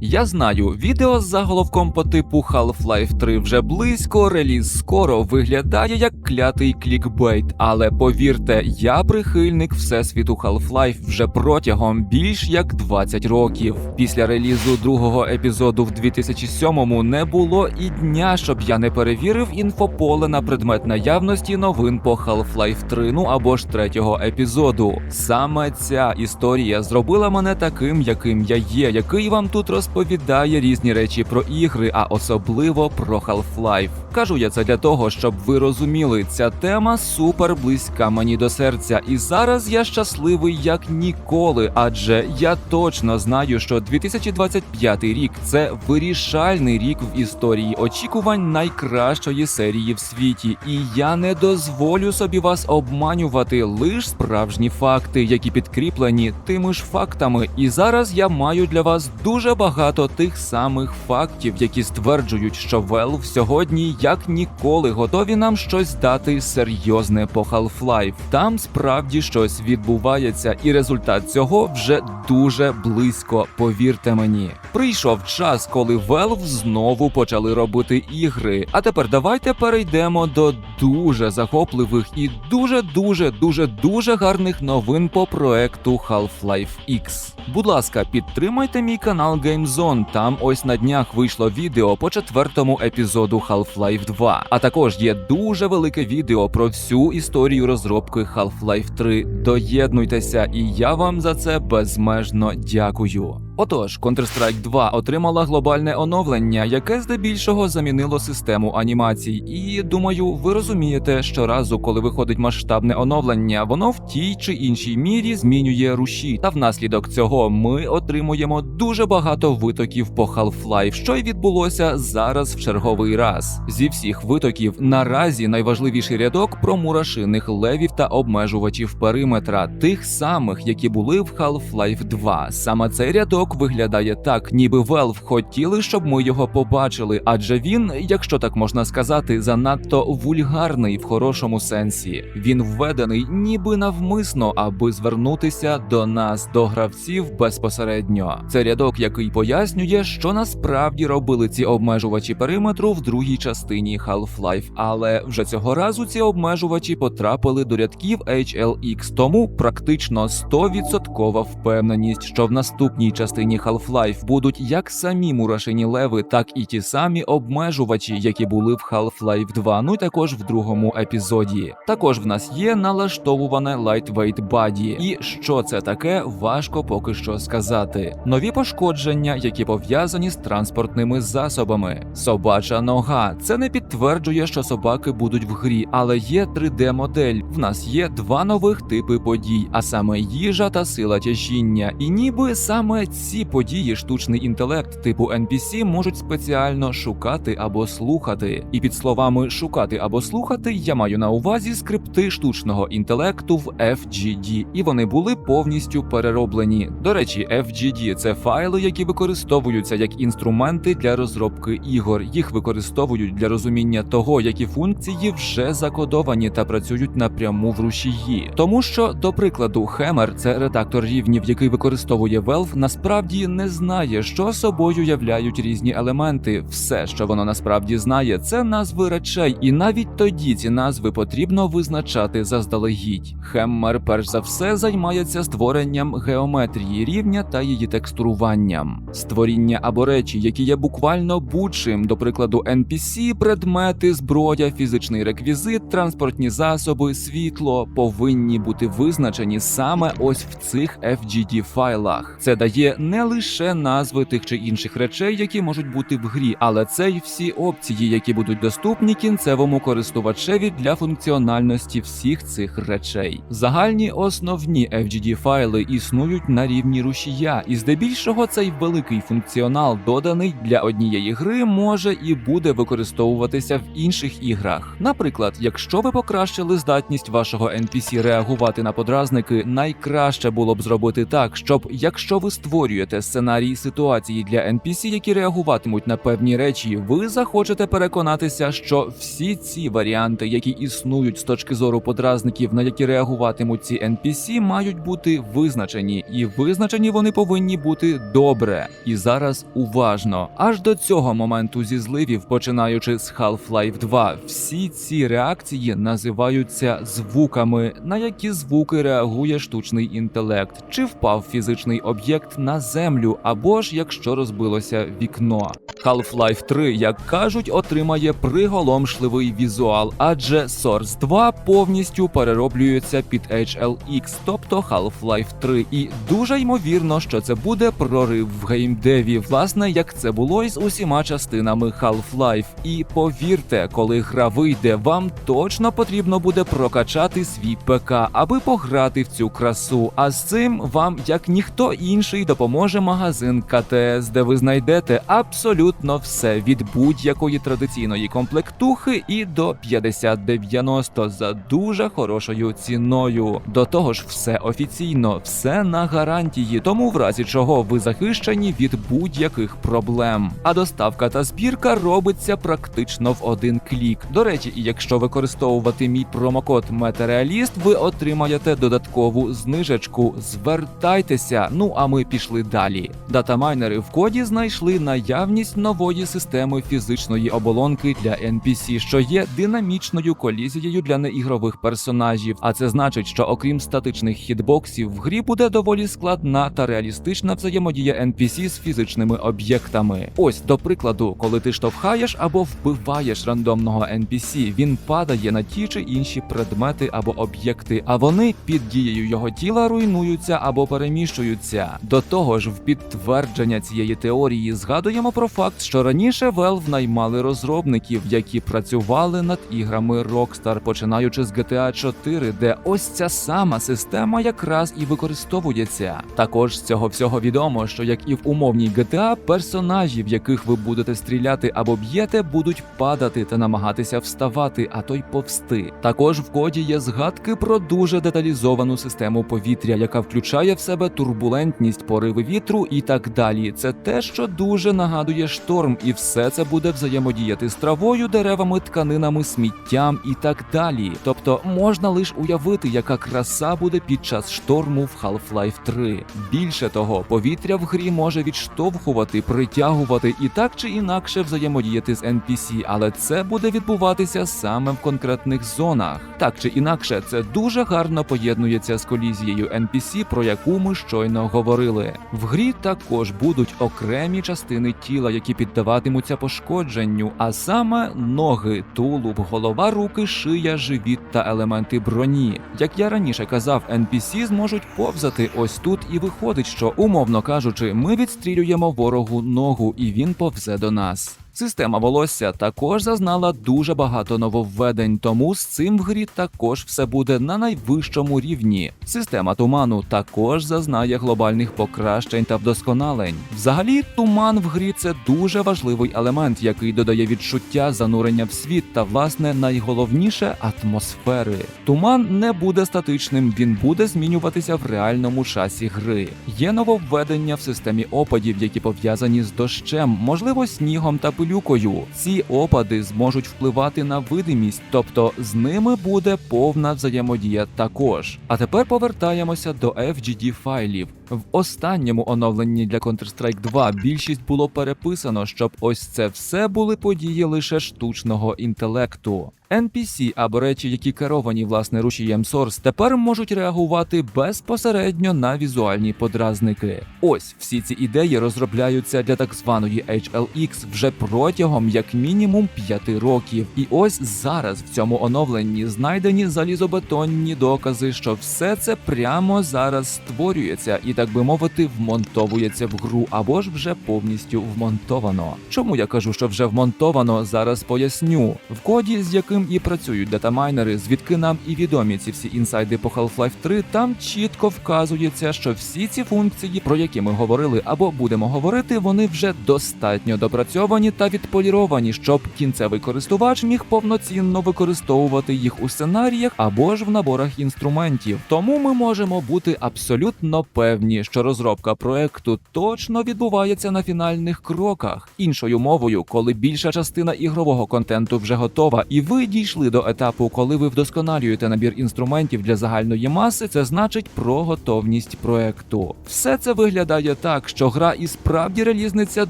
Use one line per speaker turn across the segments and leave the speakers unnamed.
Я знаю, відео з заголовком по типу Half-Life 3 вже близько, реліз скоро виглядає як клятий клікбейт, але повірте, я прихильник всесвіту Half-Life вже протягом більш як 20 років. Після релізу другого епізоду в 2007-му не було і дня, щоб я не перевірив інфополе на предмет наявності новин по Half-Life 3, ну або ж третього епізоду. Саме ця історія зробила мене таким, яким я є, який вам тут розповідає різні речі про ігри, а особливо про Half-Life. Кажу я це для того, щоб ви розуміли, ця тема супер близька мені до серця, і зараз я щасливий як ніколи, адже я точно знаю, що 2025 рік це вирішальний рік в історії очікувань найкращої серії в світі, і я не дозволю собі вас обманювати лиш справжні факти, які підкріплені тими ж фактами. І зараз я маю для вас дуже багато тих самих фактів, які стверджують, що Valve сьогодні як ніколи готові нам щось дати серйозне по Half-Life. Там справді щось відбувається, і результат цього вже дуже близько. Повірте мені. Прийшов час, коли Valve знову почали робити ігри. А тепер давайте перейдемо до дуже захопливих і дуже дуже дуже дуже гарних новин по проекту Half-Life X. Будь ласка, підтримайте мій канал GameZone, Там ось на днях вийшло відео по четвертому епізоду Half-Life 2. А також є дуже велике відео про всю історію розробки Half-Life 3. Доєднуйтеся, і я вам за це безмежно дякую. Отож, Counter-Strike 2 отримала глобальне оновлення, яке здебільшого замінило систему анімацій. І думаю, ви розумієте, що разу, коли виходить масштабне оновлення, воно в тій чи іншій мірі змінює руші. Та внаслідок цього ми отримуємо дуже багато витоків по Half-Life, що й відбулося зараз в черговий раз. Зі всіх витоків наразі найважливіший рядок про мурашиних левів та обмежувачів периметра, тих самих, які були в Half-Life 2. Саме цей рядок виглядає так, ніби Valve хотіли, щоб ми його побачили, адже він, якщо так можна сказати, занадто вульгарний в хорошому сенсі. Він введений ніби навмисно, аби звернутися до нас, до гравців безпосередньо. Це рядок, який пояснює, що насправді робили ці обмежувачі периметру в другій частині Half-Life, але вже цього разу ці обмежувачі потрапили до рядків HLX, тому практично 100% впевненість, що в наступній частині Half-Life будуть як самі мурашині леви, так і ті самі обмежувачі, які були в Half-Life 2, ну і також в другому епізоді. Також в нас є налаштовуване Lightweight Body. І що це таке, важко поки що сказати. Нові пошкодження, які пов'язані з транспортними засобами. Собача нога. Це не підтверджує, що собаки будуть в грі, але є 3D-модель. В нас є два нових типи подій, а саме їжа та сила тяжіння. І ніби саме ці події штучний інтелект типу NPC можуть спеціально шукати або слухати. І під словами шукати або слухати я маю на увазі скрипти штучного інтелекту в FGD, і вони були повністю перероблені. До речі, FGD – це файли, які використовуються як інструменти для розробки ігор. Їх використовують для розуміння того, які функції вже закодовані та працюють напряму в рушії. Тому що, до прикладу, Hammer – це редактор рівнів, який використовує Valve, насправді не знає, що собою являють різні елементи. Все, що воно насправді знає, це назви речей, і навіть тоді ці назви потрібно визначати заздалегідь. Хеммер, перш за все, займається створенням геометрії рівня та її текстуруванням, створіння або речі, які є буквально будь-чим, до прикладу, NPC, предмети, зброя, фізичний реквізит, транспортні засоби, світло повинні бути визначені саме ось в цих FGD файлах. Це дає не лише назви тих чи інших речей, які можуть бути в грі, але це й всі опції, які будуть доступні кінцевому користувачеві для функціональності всіх цих речей. Загальні основні FGD файли існують на рівні рушія, і здебільшого цей великий функціонал, доданий для однієї гри, може і буде використовуватися в інших іграх. Наприклад, якщо ви покращили здатність вашого NPC реагувати на подразники, найкраще було б зробити так, щоб якщо ви створюєте створюєте сценарій ситуації для NPC, які реагуватимуть на певні речі, ви захочете переконатися, що всі ці варіанти, які існують з точки зору подразників, на які реагуватимуть ці NPC, мають бути визначені, і визначені вони повинні бути добре. І зараз уважно. Аж до цього моменту зі зливів, починаючи з Half-Life 2, всі ці реакції називаються звуками, на які звуки реагує штучний інтелект, чи впав фізичний об'єкт на землю, або ж якщо розбилося вікно. Half-Life 3, як кажуть, отримає приголомшливий візуал, адже Source 2 повністю перероблюється під HLX, тобто Half-Life 3. І дуже ймовірно, що це буде прорив в геймдеві, власне, як це було із усіма частинами Half-Life. І повірте, коли гра вийде, вам точно потрібно буде прокачати свій ПК, аби пограти в цю красу. А з цим вам, як ніхто інший, допоможе магазин КТС, де ви знайдете абсолютно все від будь-якої традиційної комплектухи і до 50-90 за дуже хорошою ціною. До того ж, все офіційно, все на гарантії, тому в разі чого ви захищені від будь-яких проблем. А доставка та збірка робиться практично в один клік. До речі, якщо використовувати мій промокод Метереаліст, ви отримаєте додаткову знижечку. Звертайтеся. Ну а ми пішли далі. Датамайнери в коді знайшли наявність нової системи фізичної оболонки для NPC, що є динамічною колізією для неігрових персонажів. А це значить, що окрім статичних хітбоксів, в грі буде доволі складна та реалістична взаємодія NPC з фізичними об'єктами. Ось до прикладу, коли ти штовхаєш або вбиваєш рандомного NPC, він падає на ті чи інші предмети або об'єкти, а вони під дією його тіла руйнуються або переміщуються. До того ж, в підтвердження цієї теорії згадуємо про факт, що раніше Valve наймали розробників, які працювали над іграми Rockstar, починаючи з GTA 4, де ось ця сама система якраз і використовується. Також з цього всього відомо, що як і в умовній GTA, персонажі, в яких ви будете стріляти або б'єте, будуть падати та намагатися вставати, а то й повсти. Також в коді є згадки про дуже деталізовану систему повітря, яка включає в себе турбулентність, пориви вітру і так далі. Це те, що дуже нагадує шторм, і все це буде взаємодіяти з травою, деревами, тканинами, сміттям і так далі. Тобто можна лише уявити, яка краса буде під час шторму в Half-Life 3. Більше того, повітря в грі може відштовхувати, притягувати і так чи інакше взаємодіяти з NPC, але це буде відбуватися саме в конкретних зонах. Так чи інакше, це дуже гарно поєднується з колізією NPC, про яку ми щойно говорили. В грі також будуть окремі частини тіла, які піддаватимуться пошкодженню, а саме ноги, тулуб, голова, руки, шия, живіт та елементи броні. Як я раніше казав, NPC зможуть повзати ось тут, і виходить, що, умовно кажучи, ми відстрілюємо ворогу ногу, і він повзе до нас. Система волосся також зазнала дуже багато нововведень, тому з цим в грі також все буде на найвищому рівні. Система туману також зазнає глобальних покращень та вдосконалень. Взагалі, туман в грі це дуже важливий елемент, який додає відчуття занурення в світ та, власне, найголовніше атмосфери. Туман не буде статичним, він буде змінюватися в реальному часі гри. Є нововведення в системі опадів, які пов'язані з дощем, можливо, снігом та пилюкою. Ці опади зможуть впливати на видимість, тобто з ними буде повна взаємодія також. А тепер повертаємося до FGD файлів. В останньому оновленні для Counter-Strike 2 більшість було переписано, щоб ось це все були події лише штучного інтелекту. NPC або речі, які керовані власне рушієм Source, тепер можуть реагувати безпосередньо на візуальні подразники. Ось всі ці ідеї розробляються для так званої HLX вже протягом як мінімум 5 років. І ось зараз в цьому оновленні знайдені залізобетонні докази, що все це прямо зараз створюється і, так би мовити, вмонтовується в гру або ж вже повністю вмонтовано. Чому я кажу, що вже вмонтовано? Зараз поясню. В коді, з яким і працюють датамайнери, звідки нам і відомі ці всі інсайди по Half-Life 3, там чітко вказується, що всі ці функції, про які ми говорили або будемо говорити, вони вже достатньо допрацьовані та відполіровані, щоб кінцевий користувач міг повноцінно використовувати їх у сценаріях або ж в наборах інструментів. Тому ми можемо бути абсолютно певні, певні, що розробка проекту точно відбувається на фінальних кроках. Іншою мовою, коли більша частина ігрового контенту вже готова, і ви дійшли до етапу, коли ви вдосконалюєте набір інструментів для загальної маси, це значить про готовність проекту. Все це виглядає так, що гра і справді релізниться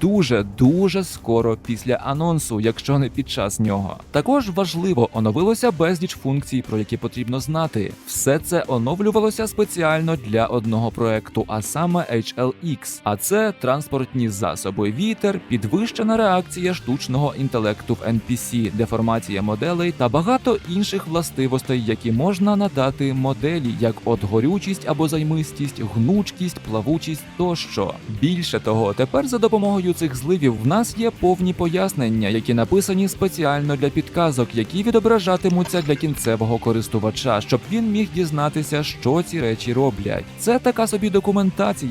дуже дуже скоро після анонсу, якщо не під час нього. Також важливо оновилося безліч функцій, про які потрібно знати. Все це оновлювалося спеціально для одного проекту, а саме HLX. А це транспортні засоби, вітер, підвищена реакція штучного інтелекту в NPC, деформація моделей та багато інших властивостей, які можна надати моделі, як от горючість або займистість, гнучкість, плавучість тощо. Більше того, тепер за допомогою цих зливів в нас є повні пояснення, які написані спеціально для підказок, які відображатимуться для кінцевого користувача, щоб він міг дізнатися, що ці речі роблять. Це така собі документація,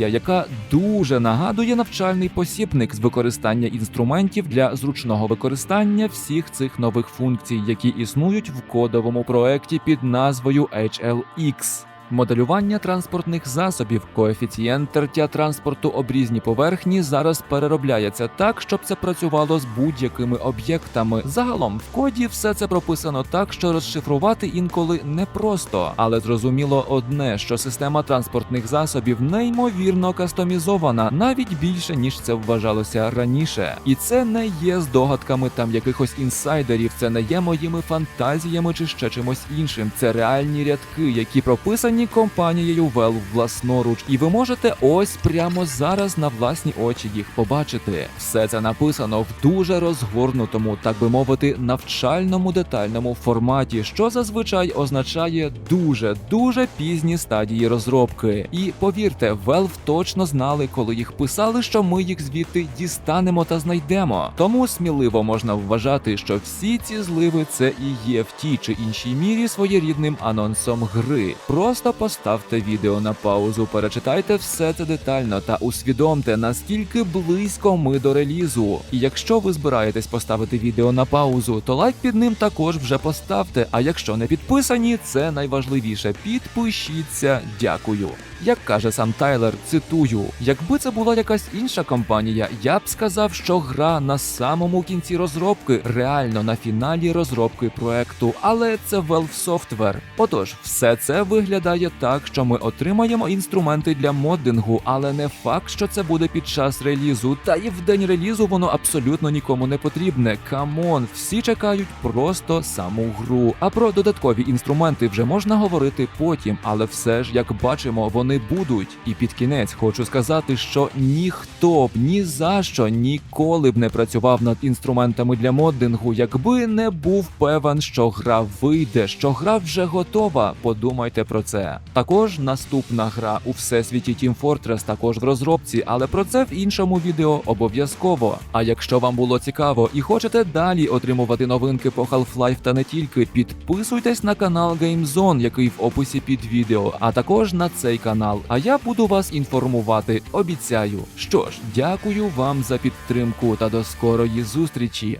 яка дуже нагадує навчальний посібник з використання інструментів для зручного використання всіх цих нових функцій, які існують в кодовому проекті під назвою HLX. Моделювання транспортних засобів, коефіцієнт тертя транспорту об різні поверхні зараз переробляється так, щоб це працювало з будь-якими об'єктами. Загалом в коді все це прописано так, що розшифрувати інколи непросто, але зрозуміло одне, що система транспортних засобів неймовірно кастомізована, навіть більше ніж це вважалося раніше. І це не є здогадками там якихось інсайдерів, це не є моїми фантазіями чи ще чимось іншим. Це реальні рядки, які прописані компанією Valve власноруч, і ви можете ось прямо зараз на власні очі їх побачити. Все це написано в дуже розгорнутому, так би мовити, навчальному детальному форматі, що зазвичай означає дуже дуже пізні стадії розробки. І повірте, Valve точно знали, коли їх писали, що ми їх звідти дістанемо та знайдемо. Тому сміливо можна вважати, що всі ці зливи це і є в тій чи іншій мірі своєрідним анонсом гри. Просто поставте відео на паузу, перечитайте все це детально та усвідомте, наскільки близько ми до релізу. І якщо ви збираєтесь поставити відео на паузу, то лайк під ним також вже поставте. А якщо не підписані, це найважливіше. Підпишіться, дякую. Як каже сам Тайлер, цитую: якби це була якась інша компанія, я б сказав, що гра на самому кінці розробки, реально на фіналі розробки проекту, але це Valve Software. Отож, все це виглядає так, що ми отримаємо інструменти для моддингу, але не факт, що це буде під час релізу. Та і в день релізу воно абсолютно нікому не потрібне. Камон, всі чекають просто саму гру. А про додаткові інструменти вже можна говорити потім, але все ж, як бачимо, вони будуть. І під кінець хочу сказати, що ніхто б ні за що ніколи б не працював над інструментами для моддингу, якби не був певен, що гра вийде, що гра вже готова. Подумайте про це. Також наступна гра у всесвіті Team Fortress також в розробці, але про це в іншому відео обов'язково. А якщо вам було цікаво і хочете далі отримувати новинки по Half-Life та не тільки, підписуйтесь на канал GameZone, який в описі під відео, а також на цей канал. А я буду вас інформувати. Обіцяю. Що ж, дякую вам за підтримку та до скорої зустрічі.